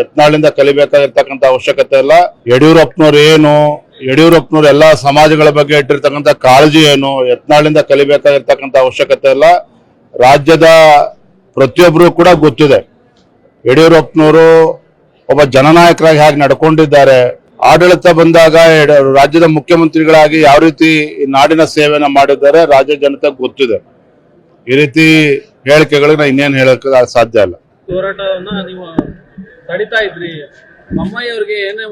ಯತ್ನಾಳಿಂದ ಕಲಿಬೇಕಾಗಿರ್ತಕ್ಕಂಥ ಅವಶ್ಯಕತೆ ಇಲ್ಲ. ಯಡಿಯೂರಪ್ಪನವ್ರು ಏನು, ಯಡಿಯೂರಪ್ಪನವ್ರು ಎಲ್ಲಾ ಸಮಾಜಗಳ ಬಗ್ಗೆ ಇಟ್ಟಿರ್ತಕ್ಕಂಥ ಕಾಳಜಿ ಏನು, ಯತ್ನಾಳಿಂದ ಕಲಿಬೇಕಾಗಿರ್ತಕ್ಕಂಥ ಅವಶ್ಯಕತೆ ಇಲ್ಲ. ರಾಜ್ಯದ ಪ್ರತಿಯೊಬ್ಬರು ಕೂಡ ಗೊತ್ತಿದೆ. ಯಡಿಯೂರಪ್ಪನವರು ಒಬ್ಬ ಜನನಾಯಕರಾಗಿ ಹೇಗೆ ನಡ್ಕೊಂಡಿದ್ದಾರೆ. ಆಡಳಿತ ಬಂದಾಗ ರಾಜ್ಯದ ಮುಖ್ಯಮಂತ್ರಿಗಳಾಗಿ ಯಾವ ರೀತಿ ನಾಡಿನ ಸೇವೆನ ಮಾಡಿದ್ದಾರೆ ರಾಜ್ಯ ಜನತೆ ಗೊತ್ತಿದೆ. ಈ ರೀತಿ ಹೇಳಿಕೆಗಳಿಗೆ ಇನ್ನೇನು ಹೇಳಕ್ಕೆ ಸಾಧ್ಯ ಇಲ್ಲ. ತಡಿತಾ ಇದ್ರಿ?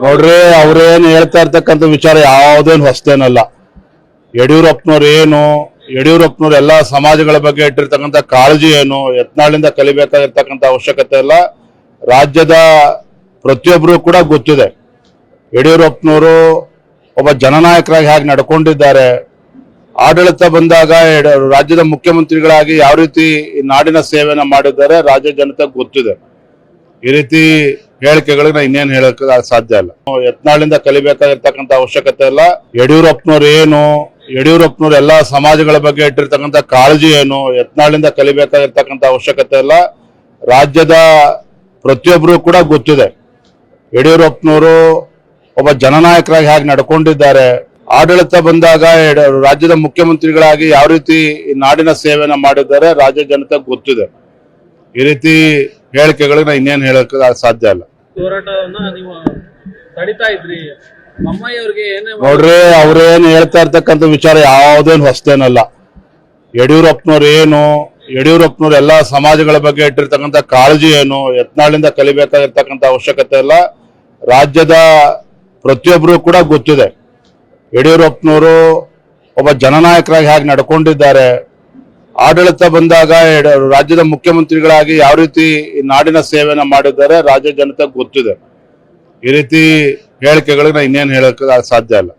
ನೋಡ್ರಿ ಅವ್ರೇನ್ ಹೇಳ್ತಾ ಇರ್ತಕ್ಕಂಥ ವಿಚಾರ ಯಾವ್ದೇನು ಹೊಸ್ತೇನಲ್ಲ ಯಡಿಯೂರಪ್ಪನವ್ರು ಏನು, ಯಡಿಯೂರಪ್ಪನವ್ರು ಎಲ್ಲಾ ಸಮಾಜಗಳ ಬಗ್ಗೆ ಇಟ್ಟಿರ್ತಕ್ಕಂಥ ಕಾಳಜಿ ಏನು, ಯತ್ನಾಳಿಂದ ಕಲಿಬೇಕಾಗಿರ್ತಕ್ಕಂಥ ಅವಶ್ಯಕತೆ ಇಲ್ಲ ರಾಜ್ಯದ ಪ್ರತಿಯೊಬ್ಬರು ಕೂಡ ಗೊತ್ತಿದೆ. ಯಡಿಯೂರಪ್ಪನವರು ಒಬ್ಬ ಜನನಾಯಕರಾಗಿ ಹೇಗೆ ನಡ್ಕೊಂಡಿದ್ದಾರೆ, ಆಡಳಿತ ಬಂದಾಗ ರಾಜ್ಯದ ಮುಖ್ಯಮಂತ್ರಿಗಳಾಗಿ ಯಾವ ರೀತಿ ನಾಡಿನ ಸೇವೆಯನ್ನ ಮಾಡಿದ್ದಾರೆ, ರಾಜ್ಯ ಜನತೆ ಗೊತ್ತಿದೆ. ಈ ರೀತಿ ಹೇಳಿಕೆಗಳಿಗೆ ನಾ ಇನ್ನೇನು ಹೇಳಕ್ ಸಾಧ್ಯ ಇಲ್ಲ. ಯತ್ನಾಳಿಂದ ಕಲಿಬೇಕಾಗಿರ್ತಕ್ಕಂಥ ಅವಶ್ಯಕತೆ ಇಲ್ಲ. ಯಡಿಯೂರಪ್ಪನವ್ರು ಏನು, ಯಡಿಯೂರಪ್ಪನವ್ರು ಎಲ್ಲಾ ಸಮಾಜಗಳ ಬಗ್ಗೆ ಇಟ್ಟಿರ್ತಕ್ಕಂಥ ಕಾಳಜಿ ಏನು, ಯತ್ನಾಳಿಂದ ಕಲಿಬೇಕಾಗಿರ್ತಕ್ಕಂಥ ಅವಶ್ಯಕತೆ ಇಲ್ಲ. ರಾಜ್ಯದ ಪ್ರತಿಯೊಬ್ಬರು ಕೂಡ ಗೊತ್ತಿದೆ. ಯಡಿಯೂರಪ್ಪನವರು ಒಬ್ಬ ಜನನಾಯಕರಾಗಿ ಹೇಗೆ ನಡ್ಕೊಂಡಿದ್ದಾರೆ, ಆಡಳಿತ ಬಂದಾಗ ರಾಜ್ಯದ ಮುಖ್ಯಮಂತ್ರಿಗಳಾಗಿ ಯಾವ ರೀತಿ ನಾಡಿನ ಸೇವೆಯನ್ನು ಮಾಡಿದ್ದಾರೆ, ರಾಜ್ಯ ಜನತೆ ಗೊತ್ತಿದೆ. ಈ ರೀತಿ ಹೇಳಿಕೆಗಳಿಗೆ ನಾ ಇನ್ನೇನು ಹೇಳಕ್ ಸಾಧ್ಯ ಇಲ್ಲ. ನೋಡ್ರಿ ಅವ್ರೇನ್ ಹೇಳ್ತಾ ಇರ್ತಕ್ಕಂಥ ವಿಚಾರ ಯಾವ್ದೇನು ಹೊಸದೇನಲ್ಲ. ಯಡಿಯೂರಪ್ಪನವ್ರು ಏನು ಯಡಿಯೂರಪ್ಪನವ್ರು ಎಲ್ಲಾ ಸಮಾಜಗಳ ಬಗ್ಗೆ ಇಟ್ಟಿರ್ತಕ್ಕಂಥ ಕಾಳಜಿ ಏನು ಯತ್ನಾಳಿಂದ ಕಲಿಬೇಕಾಗಿರ್ತಕ್ಕಂಥ ಅವಶ್ಯಕತೆ ಇಲ್ಲ. ರಾಜ್ಯದ ಪ್ರತಿಯೊಬ್ಬರು ಕೂಡ ಗೊತ್ತಿದೆ. ಯಡಿಯೂರಪ್ಪನವರು ಒಬ್ಬ ಜನನಾಯಕರಾಗಿ ಹೇಗೆ ನಡ್ಕೊಂಡಿದ್ದಾರೆ ಆಡಳಿತ ಬಂದಾಗ ರಾಜ್ಯದ ಮುಖ್ಯಮಂತ್ರಿಗಳಾಗಿ ಯಾವ ರೀತಿ ನಾಡಿನ ಸೇವೆಯನ್ನು ಮಾಡಿದ್ದಾರೆ, ರಾಜ್ಯ ಜನತೆ ಗೊತ್ತಿದೆ. ಈ ರೀತಿ ಹೇಳಿಕೆಗಳನ್ನ ಇನ್ನೇನು ಹೇಳಕ್ಕೆ ಸಾಧ್ಯ ಇಲ್ಲ.